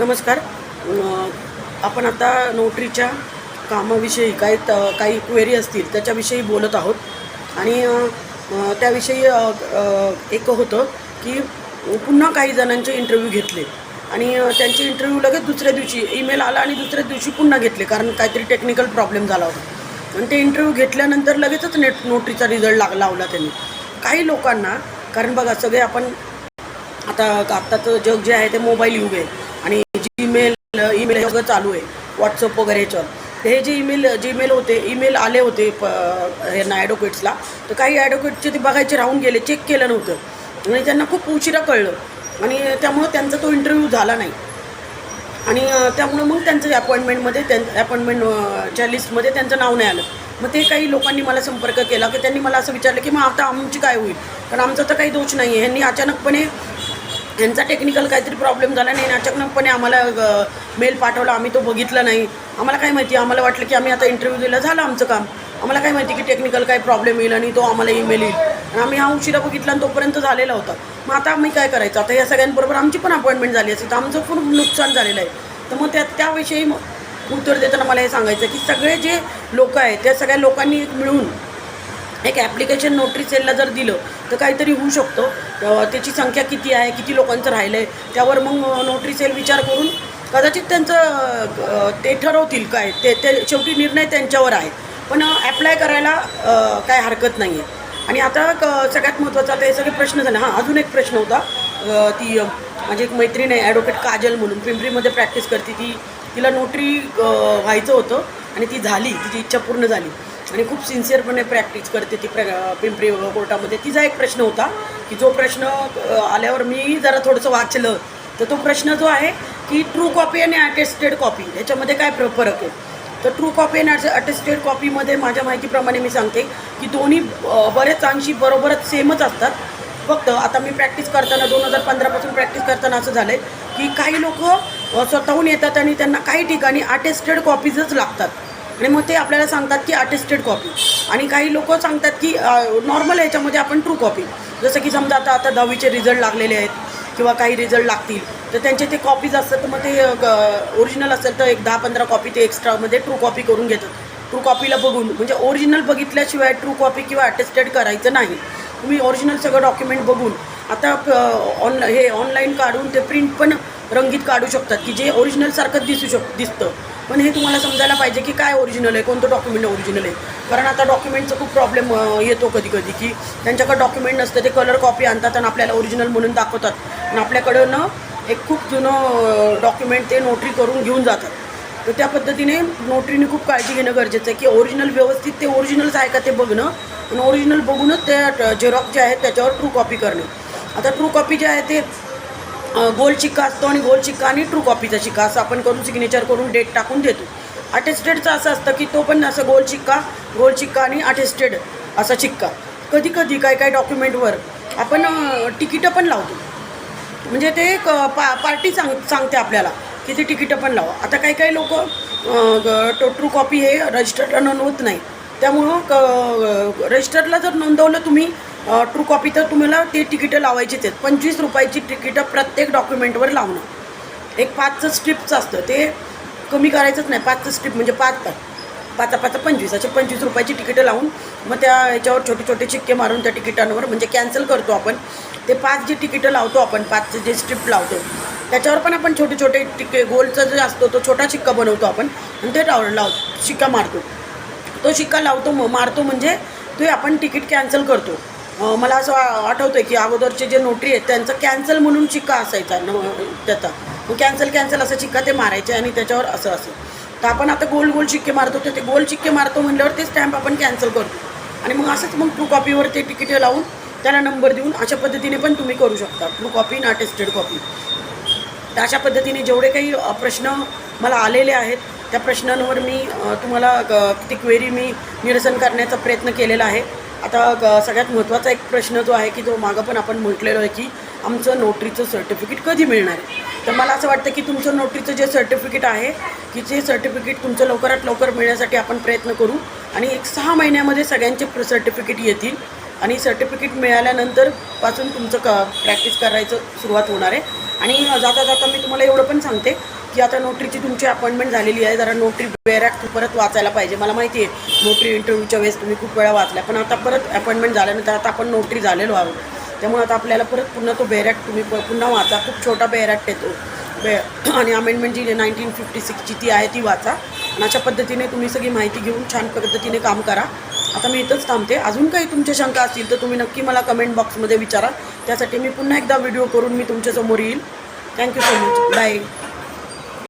नमस्कार. आपण आता नोटरीच्या कामाविषयी काही त काही क्वेरी असतील त्याच्याविषयी बोलत आहोत. आणि त्याविषयी एक होतं की पुन्हा काही जणांचे इंटरव्ह्यू घेतले. आणि त्यांचे इंटरव्ह्यू लगेच दुसऱ्या दिवशी ईमेल आला आणि दुसऱ्या दिवशी पुन्हा घेतले कारण काहीतरी टेक्निकल प्रॉब्लेम झाला होता. आणि ते इंटरव्ह्यू घेतल्यानंतर लगेचच नेट नोटरीचा रिझल्ट लाग लावला त्यांनी. काही लोकांना कारण बघा सगळे आपण आता आत्ताचं जग जे आहे ते मोबाईल युग आहे. आणि जीमेल ईमेल सगळं चालू आहे. व्हॉट्सअप वगैरे याच्यावर. तर हे जे ईमेल जीमेल होते ईमेल आले होते प यांना ॲडव्होकेट्सला तर काही ॲडव्होकेटचे ते बघायचे राहून गेले चेक केलं नव्हतं. आणि त्यांना खूप उशिरा कळलं. आणि त्यामुळं त्यांचा तो इंटरव्ह्यू झाला नाही. आणि त्यामुळं मग त्यांचं अपॉइंटमेंटमध्ये त्यां अपॉइंटमेंटच्या लिस्टमध्ये त्यांचं नाव नाही आलं. मग ते काही लोकांनी मला संपर्क केला की त्यांनी मला असं विचारलं की मग आता आमची काय होईल? कारण आमचा तर काही दोष नाही आहे ह्यांनी अचानकपणे यांचा टेक्निकल काहीतरी प्रॉब्लेम झाला नाही अचानकपणे आम्हाला मेल पाठवला. आम्ही तो बघितला नाही. आम्हाला काय माहिती? आम्हाला वाटलं की आम्ही आता इंटरव्ह्यू दिला झालं आमचं काम. आम्हाला काय माहिती की टेक्निकल काय प्रॉब्लेम येईल आणि तो आम्हाला ईमेल येईल. आणि आम्ही हा उशिरा बघितला आणि तोपर्यंत झालेला होता. मग आता आम्ही काय करायचं? आता या सगळ्यांबरोबर आमची पण अपॉइंटमेंट झाली असेल तर आमचं खूप नुकसान झालेलं आहे. तर मग त्या त्याविषयी मग उत्तर देताना मला हे सांगायचं की सगळे जे लोक आहेत त्या सगळ्या लोकांनी मिळून एक ॲप्लिकेशन नोटरी सेलला जर दिलं तर काहीतरी होऊ शकतो. त्याची संख्या किती आहे किती लोकांचं राहिलं आहे त्यावर मग नोटरी सेल विचार करून कदाचित त्यांचं ते ठरवतील काय. ते ते शेवटी निर्णय त्यांच्यावर आहे. पण ॲप्लाय करायला काय हरकत नाही आहे आणि आता क- सगळ्यात महत्त्वाचा आता हे सगळे प्रश्न झाले. हां अजून एक प्रश्न होता. ती माझी एक मैत्रीण आहे ॲडव्होकेट काजल म्हणून. पिंपरीमध्ये प्रॅक्टिस करते ती. तिला नोटरी व्हायचं होतं. आणि ती झाली तिची इच्छा पूर्ण झाली. आणि खूप सिन्सिअरपणे प्रॅक्टिस करते ती प्र पिंपरी कोर्टामध्ये. तिचा एक प्रश्न होता की जो प्रश्न आल्यावर मी जरा थोडंसं वाचलं तर तो प्रश्न जो आहे की ट्रू कॉपी आणि अटेस्टेड कॉपी ह्याच्यामध्ये काय प्र फरक आहे? तर ट्रू कॉपी आणि अटेस्टेड कॉपीमध्ये माझ्या माहितीप्रमाणे मी सांगते की दोन्ही बरेच अंशी बरोबरच सेमच असतात. फक्त आता मी प्रॅक्टिस करताना दोन हजार पंधरापासून प्रॅक्टिस करताना असं झालं आहे की काही लोक स्वतःहून येतात आणि त्यांना काही ठिकाणी अटेस्टेड कॉपीजच लागतात. आणि मग ते आपल्याला सांगतात की अटेस्टेड कॉपी आणि काही लोक सांगतात की नॉर्मल ह्याच्यामध्ये आपण ट्रू कॉपी जसं की समजा आता आता दहावीचे रिझल्ट लागलेले आहेत किंवा काही रिझल्ट लागतील तर त्यांचे ते कॉपीज असतात तर मग ते ओरिजिनल असेल तर एक दहा पंधरा कॉपी ते एक्स्ट्रामध्ये ट्रू कॉपी करून घेतात. ट्रू कॉपीला बघून म्हणजे ओरिजिनल बघितल्याशिवाय ट्रू कॉपी किंवा अटेस्टेड करायचं नाही. तुम्ही ओरिजिनल सगळं डॉक्युमेंट बघून आता ऑन हे ऑनलाईन काढून ते प्रिंट पण रंगीत काढू शकतात की जे ओरिजिनलसारखं दिसू शक दिसतं. पण हे तुम्हाला समजायला पाहिजे की काय ओरिजिनल आहे कोणतं डॉक्युमेंट ओरिजिनल आहे? कारण आता डॉक्युमेंटचा खूप प्रॉब्लेम येतो कधी कधी की त्यांच्याकडे डॉक्युमेंट नसतं ते कलर कॉपी आणतात आणि आपल्याला ओरिजिनल म्हणून दाखवतात. आणि आपल्याकडं ना एक खूप जुनं डॉक्युमेंट ते नोटरी करून घेऊन जातात. तर त्या पद्धतीने नोटरीने खूप काळजी घेणं गरजेचं आहे की ओरिजिनल व्यवस्थित ते ओरिजिनल्स आहे का ते बघणं आणि ओरिजिनल बघूनच त्या झेरॉक्स जे आहेत त्याच्यावर ट्रू कॉपी करणं. आता ट्रू कॉपी जे आहे ते गोल शिक्का असतो आणि गोल शिक्का आणि ट्रू कॉपीचा शिक्का असं आपण करून सिग्नेचर करून डेट टाकून देतो. अटेस्टेडचं असं असतं की तो पण असं गोल शिक्का गोल शिक्का आणि अटेस्टेड असा शिक्का कधी कधी काय काय डॉक्युमेंटवर आपण तिकीटं पण लावतो. म्हणजे ते एक पा पार्टी सांग सांगते आपल्याला की ते तिकीटं पण लावा. आता काही काही लोक टो ट्रू कॉपी हे रजिस्टरला नोंदवत नाही त्यामुळं क रजिस्टरला जर नोंदवलं तुम्ही ट्रू कॉपी तर तुम्हाला ते तिकीटं लावायचीच आहेत. पंचवीस रुपयाची तिकीटं प्रत्येक डॉक्युमेंटवर लावणं. एक पाचचं स्ट्रिपचं असतं. ते कमी करायचंच नाही. पाचचं स्ट्रिप म्हणजे पाच पाच पाच पाच पंचवीस. असे पंचवीस रुपयाची तिकीटं लावून मग त्या ह्याच्यावर छोटे छोटे चिक्के मारून त्या तिकिटांवर म्हणजे कॅन्सल करतो आपण. ते पाच जे तिकीटं लावतो आपण पाचचे जे स्ट्रिप लावतो त्याच्यावर पण आपण छोटे छोटे टिके गोलचा जो असतो तो छोटा शिक्का बनवतो आपण आणि ते लाव लाव शिक्का मारतो. तो शिक्का लावतो मारतो म्हणजे ते आपण तिकीट कॅन्सल करतो. मला असं आठवतं आठवतं की अगोदरचे जे नोटरी आहेत त्यांचं कॅन्सल म्हणून शिक्का असायचा न त्याचा. मग कॅन्सल कॅन्सल असं शिक्का ते मारायचे आणि त्याच्यावर असं असं. तर आपण आता गोल गोल शिक्के मारतो तर ते गोल चिक्के मारतो म्हटल्यावर ते स्टॅम्प आपण कॅन्सल करतो. आणि मग असंच मग ट्रू कॉपीवर ते तिकिटे लावून त्याला नंबर देऊन अशा पद्धतीने पण तुम्ही करू शकता. ट्रू कॉपी ना टेस्टेड कॉपी तर अशा पद्धतीने जेवढे काही प्रश्न मला आलेले आहेत त्या प्रश्नांवर मी तुम्हाला क- ती क्वेरी मी निरसन करण्याचा प्रयत्न केलेला आहे. आता ग- सगळ्यात महत्त्वाचा एक प्रश्न जो आहे की जो मागं पण आपण म्हटलेलो आहे की आमचं नोटरीचं सर्टिफिकेट कधी मिळणार आहे? तर मला असं वाटतं की तुमचं नोटरीचं जे सर्टिफिकेट आहे की जे सर्टिफिकेट तुमचं लवकरात लवकर मिळण्यासाठी आपण प्रयत्न करू आणि एक सहा महिन्यामध्ये सगळ्यांचे प्र सर्टिफिकेट येतील आणि सर्टिफिकेट मिळाल्यानंतरपासून तुमचं क प्रॅक्टिस करायचं सुरुवात होणार आहे. आणि जाता जाता मी तुम्हाला एवढं पण सांगते की आता नोटरीची तुमची अपॉइंटमेंट झालेली आहे जरा नोटरी बेरॅक परत वाचायला पाहिजे. मला माहिती आहे नोटरी इंटरव्ह्यूच्या वेळेस तुम्ही खूप वेळा वाचल्या. पण आता परत अपॉइंटमेंट झाल्यानंतर आता आपण नोटरी झालेलो आहोत. त्यामुळे आता आपल्याला परत पुन्हा तो बेरॅक तुम्ही प- पुन्हा वाचा. खूप छोटा बेरॅक्ट येतो. बे आणि अमेंडमेंट जी नाईन्टीन फिफ्टी सिक्सची ती आहे ती वाचा. आणि अशा पद्धतीने तुम्ही सगळी माहिती घेऊन छान पद्धतीने काम करा. आता मी इथंच थांबते. अजून काही तुमच्या शंका असतील तर तुम्ही नक्की मला कमेंट बॉक्समध्ये विचारा. त्यासाठी मी पुन्हा एकदा व्हिडिओ करून मी तुमच्यासमोर येईल. Thank you so much bye